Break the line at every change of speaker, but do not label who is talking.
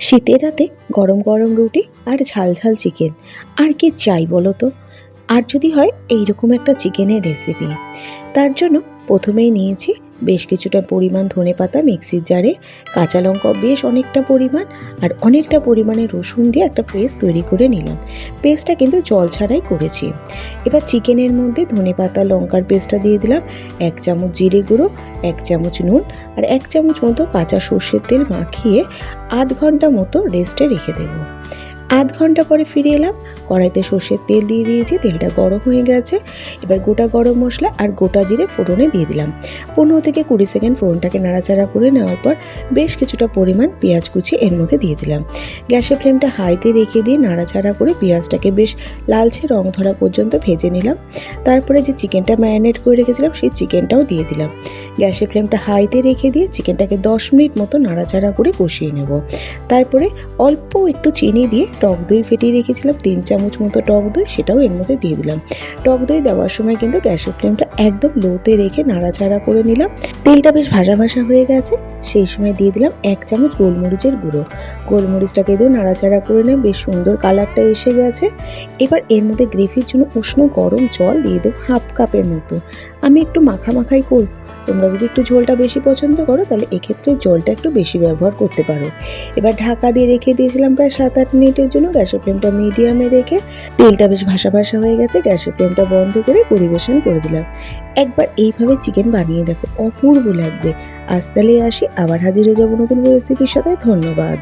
শীতের রাতে গরম গরম রুটি আর ঝাল ঝাল চিকেন। আর কি চাই বলো তো? আর যদি হয় এইরকম একটা চিকেনের রেসিপি তার জন্য প্রথমেই নিয়েছি বেশ কিছুটা পরিমাণ ধনে পাতা মিক্সির জারে, কাঁচা লঙ্কা বেশ অনেকটা পরিমাণ আর অনেকটা পরিমাণে রসুন দিয়ে একটা পেস্ট তৈরি করে নিলাম। পেস্টটা কিন্তু জল ছাড়াই করেছি। এবার চিকেনের মধ্যে ধনে পাতা, লঙ্কার পেস্টটা দিয়ে দিলাম, এক চামচ জিরে গুঁড়ো, এক চামচ নুন আর এক চামচ মতো কাঁচা সর্ষের তেল মাখিয়ে আধ ঘণ্টা মতো রেস্টে রেখে দেব। আধ ঘণ্টা পরে ফিরে এলাম কড়াইতে সর্ষের তেল দিয়ে দিয়েছি, তেলটা গরম হয়ে গেছে। এবার গোটা গরম মশলা আর গোটা জিরে ফোড়নে দিয়ে দিলাম। পনেরো থেকে কুড়ি সেকেন্ড ফোড়নটাকে নাড়াচাড়া করে নেওয়ার পর বেশ কিছুটা পরিমাণ পেঁয়াজ কুচি এর মধ্যে দিয়ে দিলাম। গ্যাসের ফ্লেমটা হাইতে রেখে দিয়ে নাড়াচাড়া করে পেঁয়াজটাকে বেশ লালচে রং ধরা পর্যন্ত ভেজে নিলাম। তারপরে যে চিকেনটা ম্যারিনেট করে রেখেছিলাম, সেই চিকেনটাও দিয়ে দিলাম। গ্যাসের ফ্লেমটা হাইতে রেখে দিয়ে চিকেনটাকে দশ মিনিট মতো নাড়াচাড়া করে কষিয়ে নেব। তারপরে অল্প একটু চিনি দিয়ে টক দই ফেটিয়ে রেখেছিলাম, তিন চামচ মতো টক দই সেটাও এর মধ্যে দিয়ে দিলাম। টক দই দেওয়ার সময় কিন্তু গ্যাসের ফ্লেমটা একদম লোতে রেখে নাড়াচাড়া করে নিলাম। তেলটা বেশ ভাজা ভাসা হয়ে গেছে। সেই সময় দিয়ে দিলাম এক চামচ গোলমরিচের গুঁড়ো। গোলমরিচটাকে দিয়ে নাড়াচাড়া করে নিয়ে বেশ সুন্দর কালারটা এসে গেছে। এবার এর মধ্যে গ্রেভির জন্য উষ্ণ গরম জল দিয়ে দেবো হাফ কাপের মতো। আমি একটু মাখা মাখাই করব। তোমরা যদি একটু ঝোলটা বেশি পছন্দ করো, তাহলে এক্ষেত্রে জলটা একটু বেশি ব্যবহার করতে পারো। এবার ঢাকা দিয়ে রেখে দিয়েছিলাম প্রায় সাত আট মিনিটের জন্য গ্যাসের ফ্লেমটা মিডিয়ামে রেখে তেলটা বেশ ভাসা ভাসা হয়ে গেছে, গ্যাসের ফ্লেমটা বন্ধ করে পরিবেশন করে দিলাম। একবার এইভাবে চিকেন বানিয়ে দেখো, অপূর্ব লাগবে। আজ তাহলে আসি। আবার হাজির হয়ে যাব নতুন রেসিপির সাথে। ধন্যবাদ।